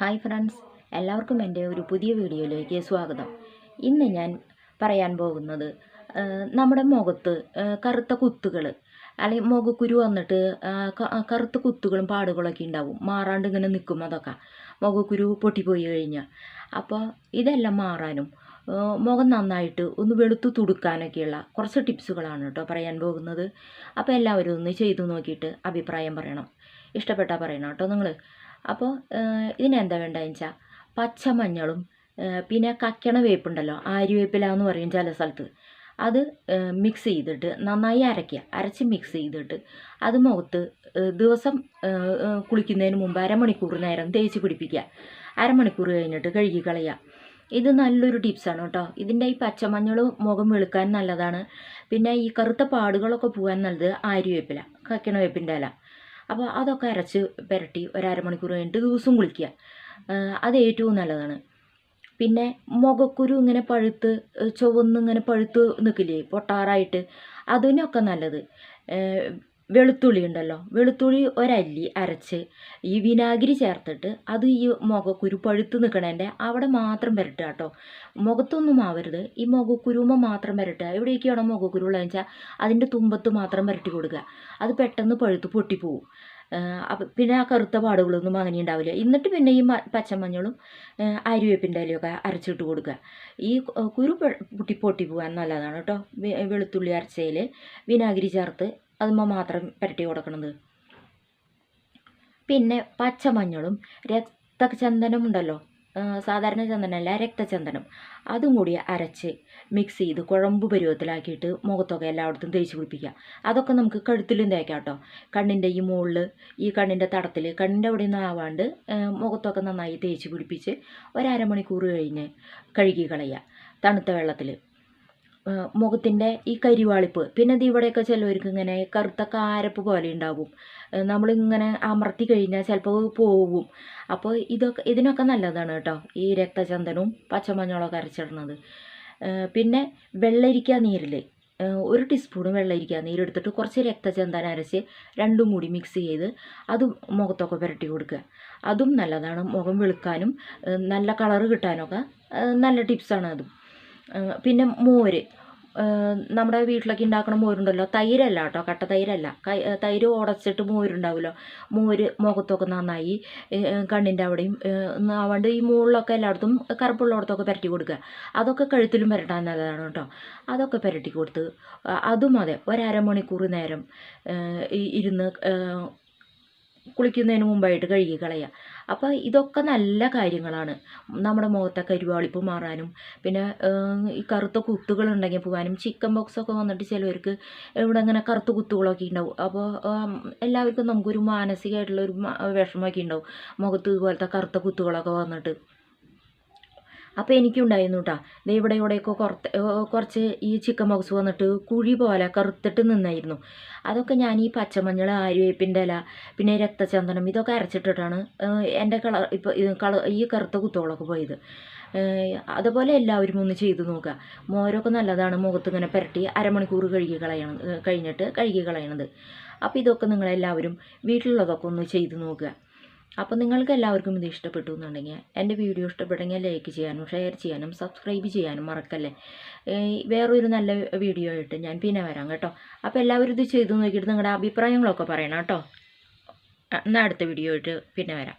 Hi friends എല്ലാവർക്കും എന്റെ ഒരു പുതിയ വീഡിയോയിലേക്ക് സ്വാഗതം. ഇന്ന് ഞാൻ പറയാൻ പോകുന്നത് നമ്മുടെ മുഖത്ത് കറുത്ത കുത്തുകൾ അല്ലെങ്കിൽ മുഖക്കുരു വന്നിട്ട് കറുത്ത കുത്തുകളും പാടുകളൊക്കെ ഉണ്ടാവും മാറാണ്ട് ഇങ്ങനെ നിൽക്കും അതൊക്കെ. മുഖക്കുരു പൊട്ടിപ്പോയി കഴിഞ്ഞാൽ അപ്പോൾ ഇതെല്ലാം മാറാനും മുഖം നന്നായിട്ട് ഒന്ന് വെളുത്തു തുടുക്കാനൊക്കെയുള്ള കുറച്ച് ടിപ്സുകളാണ് കേട്ടോ പറയാൻ പോകുന്നത്. അപ്പോൾ എല്ലാവരും ഒന്ന് ചെയ്തു നോക്കിയിട്ട് അഭിപ്രായം പറയണം. ഇഷ്ടപ്പെട്ടാൽ പറയണം കേട്ടോ നിങ്ങൾ അപ്പോൾ ഇതിനെന്താ വേണ്ടതെന്ന് വെച്ചാൽ പച്ചമഞ്ഞളും പിന്നെ കക്കണ വേപ്പുണ്ടല്ലോ ആര്യവേപ്പില എന്ന് പറയും ചില സ്ഥലത്ത്. അത് മിക്സ് ചെയ്തിട്ട് നന്നായി അരയ്ക്കുക. അരച്ച് മിക്സ് ചെയ്തിട്ട് അത് മുഖത്ത് ദിവസം കുളിക്കുന്നതിന് മുമ്പ് അരമണിക്കൂർ നേരം തേച്ച് പിടിപ്പിക്കുക. അരമണിക്കൂർ കഴിഞ്ഞിട്ട് കഴുകി കളയുക. ഇത് നല്ലൊരു ടിപ്സാണ് കേട്ടോ. ഇതിന്റെ ഈ പച്ചമഞ്ഞൾ മുഖം വെളുക്കാൻ നല്ലതാണ്. പിന്നെ ഈ കറുത്ത പാടുകളൊക്കെ പോകാൻ നല്ലത് ആര്യവേപ്പില കക്കണ വേപ്പിന്റെ ഇല. അപ്പോൾ അതൊക്കെ അരച്ച് പുരട്ടി ഒരു അരമണിക്കൂർ കഴിഞ്ഞിട്ട് ദിവസവും കുളിക്കുക. അത് ഏറ്റവും നല്ലതാണ്. പിന്നെ മുഖക്കുരു ഇങ്ങനെ പഴുത്ത് ചുവന്ന് ഇങ്ങനെ പഴുത്ത് നിൽക്കില്ലേ പൊട്ടാറായിട്ട് അതിനൊക്കെ നല്ലത്. വെളുത്തുള്ളി ഉണ്ടല്ലോ. വെളുത്തുള്ളി ഒരല്ലി അരച്ച് ഈ വിനാഗിരി ചേർത്തിട്ട് അത് ഈ മുഖക്കുരു പഴുത്ത് നിൽക്കണേന്റെ അവിടെ മാത്രം പുരട്ടുക കേട്ടോ. മുഖത്തൊന്നും ആവരുത്. ഈ മുഖക്കുരുമ മാത്രം പുരട്ടുക. എവിടേക്കാണോ മുഖക്കുരു ഉള്ളതെന്ന് വെച്ചാൽ അതിന്റെ തുമ്പത്ത് മാത്രം പുരട്ടി കൊടുക്കുക. അത് പെട്ടെന്ന് പഴുത്ത് പൊട്ടിപ്പോവും. അപ്പം പിന്നെ ആ കറുത്ത പാടുകളൊന്നും അങ്ങനെ ഉണ്ടാവില്ല. എന്നിട്ട് പിന്നെ ഈ പച്ചമഞ്ഞളും അരിവേപ്പിന്റെ ഇലയൊക്കെ അരച്ചിട്ട് കൊടുക്കുക. ഈ കുരു പൊട്ടി പൊട്ടി പോകാൻ നല്ലതാണ് കേട്ടോ. വെളുത്തുള്ളി അരച്ചതിൽ വിനാഗിരി ചേർത്ത് അതുമ്മ മാത്രം പുരട്ടി കൊടുക്കണത്. പിന്നെ പച്ചമഞ്ഞളും രക്തചന്ദനം ഉണ്ടല്ലോ. സാധാരണ ചന്ദനമല്ല രക്തചന്ദനം. അതും കൂടി അരച്ച് മിക്സ് ചെയ്ത് കുഴമ്പ് പരുവത്തിലാക്കിയിട്ട് മുഖത്തൊക്കെ എല്ലായിടത്തും തേച്ച് പിടിപ്പിക്കുക. അതൊക്കെ നമുക്ക് കഴുത്തിലും തേക്കാം കേട്ടോ. കണ്ണിന്റെ ഈ മുകളിൽ ഈ കണ്ണിന്റെ തടത്തിൽ കണ്ണിന്റെ അവിടെ നിന്ന് ആവാണ്ട് മുഖത്തൊക്കെ നന്നായി തേച്ച് പിടിപ്പിച്ച് ഒരമണിക്കൂർ കഴിഞ്ഞ് കഴുകി കളയുക. തണുത്ത വെള്ളത്തിൽ. മുഖത്തിന്റെ ഈ കരിവാളിപ്പ്. പിന്നെ ഇത് ഇവിടെയൊക്കെ ചിലവർക്ക് ഇങ്ങനെ കറുത്ത കാരപ്പ് പോലെ ഉണ്ടാകും നമ്മളിങ്ങനെ അമർത്തി കഴിഞ്ഞാൽ ചിലപ്പോൾ പോകും അപ്പോൾ ഇതൊക്കെ ഇതിനൊക്കെ നല്ലതാണ് കേട്ടോ ഈ രക്തചന്ദനവും പച്ചമഞ്ഞളൊക്കെ അരച്ചിടുന്നത്. പിന്നെ വെള്ളരിക്ക നീരിൽ ഒരു ടീസ്പൂൺ വെള്ളരിക്ക നീരെടുത്തിട്ട് കുറച്ച് രക്തചന്ദനം അരച്ച് രണ്ടും കൂടി മിക്സ് ചെയ്ത് അതും മുഖത്തൊക്കെ പുരട്ടി കൊടുക്കുക. അതും നല്ലതാണ് മുഖം വെളുക്കാനും നല്ല കളറ് കിട്ടാനൊക്കെ നല്ല ടിപ്സാണ് അതും. പിന്നെ മോര്. നമ്മുടെ വീട്ടിലൊക്കെ ഉണ്ടാക്കണ മോരുണ്ടല്ലോ. തൈരല്ല കേട്ടോ കട്ട തൈരല്ല. തൈര് ഉടച്ചിട്ട് മോരുണ്ടാവുമല്ലോ മോര് മുഖത്തൊക്കെ നന്നായി കണ്ണിന്റെ അവിടെയും ആവാണ്ട് ഈ മുകളിലൊക്കെ എല്ലായിടത്തും കറുപ്പുള്ളിടത്തൊക്കെ പുരട്ടി കൊടുക്കുക. അതൊക്കെ കഴുത്തിലും പുരട്ടാൻ നല്ലതാണ് കേട്ടോ. അതൊക്കെ പുരട്ടി കൊടുത്ത് അതും അതെ ഒരമണിക്കൂർ നേരം ഇരുന്ന് കുളിക്കുന്നതിന് മുമ്പായിട്ട് കഴുകി കളയുക അപ്പോൾ ഇതൊക്കെ നല്ല കാര്യങ്ങളാണ്. നമ്മുടെ മുഖത്തെ കരുവാളിപ്പ് മാറാനും പിന്നെ ഈ കറുത്ത കുത്തുകളുണ്ടെങ്കിൽ പോകാനും ചിക്കൻ ബോക്സ് ഒക്കെ വന്നിട്ട് ചിലവർക്ക് ഇവിടെ ഇങ്ങനെ കറുത്ത കുത്തുകളൊക്കെ ഉണ്ടാവും. അപ്പോൾ എല്ലാവർക്കും നമുക്കൊരു മാനസികമായിട്ടുള്ള ഒരു മ- വിഷമമൊക്കെ ഉണ്ടാവും. മുഖത്ത് ഇതുപോലത്തെ കറുത്ത കുത്തുകളൊക്കെ വന്നിട്ട്. അപ്പോൾ എനിക്കുണ്ടായിരുന്നു കേട്ടോ ദേ ഇവിടെ ഇവിടെയൊക്കെ കുറത്ത് കുറച്ച് ഈ ചിക്കൻ ബോക്സ് വന്നിട്ട് കുഴി പോലെ കറുത്തിട്ട് നിന്നായിരുന്നു. അതൊക്കെ ഞാൻ ഈ പച്ചമഞ്ഞൾ ആര്യവേപ്പിന്റെ ഇല പിന്നെ രക്തചന്ദനം ഇതൊക്കെ അരച്ചിട്ടിട്ടാണ് എന്റെ കളർ ഇപ്പോൾ കളർ ഈ കറുത്ത കുത്തുകളൊക്കെ പോയത്. അതുപോലെ എല്ലാവരും ഒന്ന് ചെയ്ത് നോക്കുക മോരൊക്കെ നല്ലതാണ് മുഖത്ത് ഇങ്ങനെ പുരട്ടി അരമണിക്കൂർ കഴുകി കളയണം കഴിഞ്ഞിട്ട് കഴുകി കളയണത്. അപ്പോൾ ഇതൊക്കെ നിങ്ങളെല്ലാവരും വീട്ടിലുള്ളതൊക്കെ ഒന്ന് ചെയ്ത് നോക്കുക അപ്പോൾ നിങ്ങൾക്ക് എല്ലാവർക്കും ഇത് ഇഷ്ടപ്പെട്ടു എന്നുണ്ടെങ്കിൽ എന്റെ വീഡിയോ ഇഷ്ടപ്പെട്ടെങ്കിൽ ലൈക്ക് ചെയ്യാനും ഷെയർ ചെയ്യാനും സബ്സ്ക്രൈബ് ചെയ്യാനും മറക്കല്ലേ? വേറൊരു നല്ല വീഡിയോ ആയിട്ട് ഞാൻ പിന്നെ വരാം കേട്ടോ. അപ്പോൾ എല്ലാവരും ഇത് ചെയ്തു നോക്കിയിട്ട് നിങ്ങളുടെ അഭിപ്രായങ്ങളൊക്കെ പറയണം കേട്ടോ. എന്നാൽ അടുത്ത വീഡിയോ ആയിട്ട് പിന്നെ വരാം.